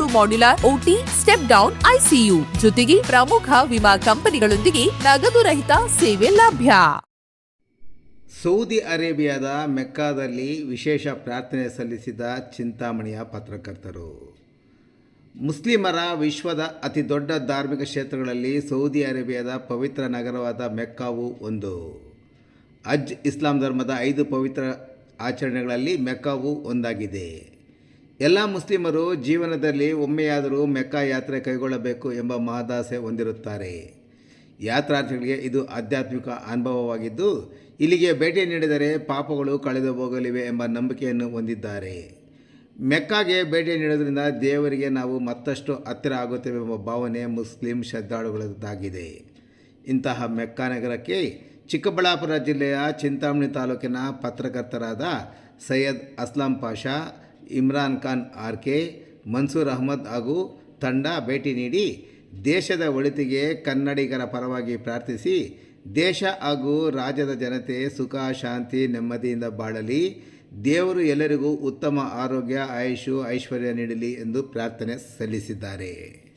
ಮೂರು modular OT step down ICU ಜೊತೆಗೆ ಪ್ರಮುಖ ವಿಮಾ ಕಂಪನಿಗಳೊಂದಿಗೆ ನಗದು ರಹಿತ ಸೇವೆ ಲಭ್ಯ. ಸೌದಿ ಅರೇಬಿಯಾದ ಮೆಕ್ಕಾದಲ್ಲಿ ವಿಶೇಷ ಪ್ರಾರ್ಥನೆ ಸಲ್ಲಿಸಿದ ಚಿಂತಾಮಣಿಯ ಪತ್ರಕರ್ತರು. ಮುಸ್ಲಿಮರ ವಿಶ್ವದ ಅತಿ ದೊಡ್ಡ ಧಾರ್ಮಿಕ ಕ್ಷೇತ್ರಗಳಲ್ಲಿ ಸೌದಿ ಅರೇಬಿಯಾದ ಪವಿತ್ರ ನಗರವಾದ ಮೆಕ್ಕಾವು ಒಂದು. ಅಜ್ ಇಸ್ಲಾಂ ಧರ್ಮದ ಐದು ಪವಿತ್ರ ಆಚರಣೆಗಳಲ್ಲಿ ಮೆಕ್ಕಾವು ಒಂದಾಗಿದೆ. ಎಲ್ಲ ಮುಸ್ಲಿಮರು ಜೀವನದಲ್ಲಿ ಒಮ್ಮೆಯಾದರೂ ಮೆಕ್ಕಾ ಯಾತ್ರೆ ಕೈಗೊಳ್ಳಬೇಕು ಎಂಬ ಮಹದಾಸೆ ಹೊಂದಿರುತ್ತಾರೆ. ಯಾತ್ರಾರ್ಥಿಗಳಿಗೆ ಇದು ಆಧ್ಯಾತ್ಮಿಕ ಅನುಭವವಾಗಿದ್ದು, ಇಲ್ಲಿಗೆ ಭೇಟಿ ನೀಡಿದರೆ ಪಾಪಗಳು ಕಳೆದು ಹೋಗಲಿವೆ ಎಂಬ ನಂಬಿಕೆಯನ್ನು ಹೊಂದಿದ್ದಾರೆ. ಮೆಕ್ಕಾಗೆ ಭೇಟಿ ನೀಡೋದರಿಂದ ದೇವರಿಗೆ ನಾವು ಮತ್ತಷ್ಟು ಹತ್ತಿರ ಆಗುತ್ತೇವೆ ಎಂಬ ಭಾವನೆ ಮುಸ್ಲಿಂ ಶ್ರದ್ಧಾಳುಗಳದ್ದಾಗಿದೆ. ಇಂತಹ ಮೆಕ್ಕಾ ನಗರಕ್ಕೆ ಚಿಕ್ಕಬಳ್ಳಾಪುರ ಜಿಲ್ಲೆಯ ಚಿಂತಾಮಣಿ ತಾಲೂಕಿನ ಪತ್ರಕರ್ತರಾದ ಸೈಯದ್ ಅಸ್ಲಾಂ ಪಾಷಾ ಇಮ್ರಾನ್ ಖಾನ್, ಆರ್ ಕೆ, ಮನ್ಸೂರ್ ಅಹಮದ್ ಹಾಗೂ ತಂಡ ಭೇಟಿ ನೀಡಿ ದೇಶದ ಒಳಿತಿಗೆ ಕನ್ನಡಿಗರ ಪರವಾಗಿ ಪ್ರಾರ್ಥಿಸಿ, ದೇಶ ಹಾಗೂ ರಾಜ್ಯದ ಜನತೆ ಸುಖ, ಶಾಂತಿ, ನೆಮ್ಮದಿಯಿಂದ ಬಾಳಲಿ. ದೇವರು ಎಲ್ಲರಿಗೂ ಉತ್ತಮ ಆರೋಗ್ಯ, ಆಯುಷು, ಐಶ್ವರ್ಯ ನೀಡಲಿ ಎಂದು ಪ್ರಾರ್ಥನೆ ಸಲ್ಲಿಸಿದ್ದಾರೆ.